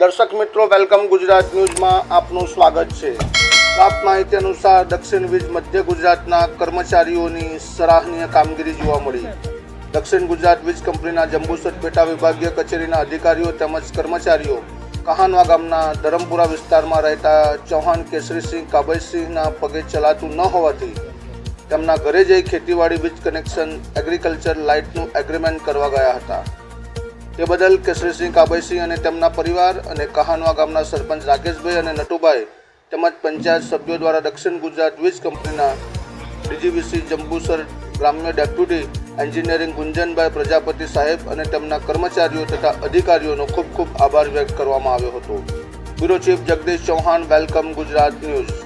દર્શક મિત્રો, વેલકમ ગુજરાત ન્યૂઝમાં આપનું સ્વાગત છે. પ્રાપ્ત માહિતી અનુસાર દક્ષિણ વીજ મધ્ય ગુજરાતના કર્મચારીઓની સરાહનીય કામગીરી જોવા મળી. દક્ષિણ ગુજરાત વીજ કંપનીના જંબુસર પેટા વિભાગીય કચેરીના અધિકારીઓ તેમજ કર્મચારીઓ કહાનવા ગામના ધરમપુરા વિસ્તારમાં રહેતા ચૌહાણ કેસરીસિંહ કાબયસિંહના પગે ચલાતું ન હોવાથી તેમના ઘરે જઈ ખેતીવાડી વીજ કનેક્શન એગ્રીકલ્ચર લાઇટનું એગ્રીમેન્ટ કરવા ગયા હતા. તે બદલ કેસરીસિંહ કાબઈસિંહ અને તેમના પરિવાર અને કહાનવા ગામના સરપંચ રાકેશભાઈ અને નટુભાઈ તેમજ પંચાયત સભ્યો દ્વારા દક્ષિણ ગુજરાત વીજ કંપનીના ડીજીવીસી જંબુસર ગ્રામ્ય ડેપ્યુટી એન્જિનિયરિંગ ગુંજનભાઈ પ્રજાપતિ સાહેબ અને તેમના કર્મચારીઓ તથા અધિકારીઓનો ખૂબ ખૂબ આભાર વ્યક્ત કરવામાં આવ્યો હતો. Bureau chief Jagdish Chauhan, welcome Gujarat news.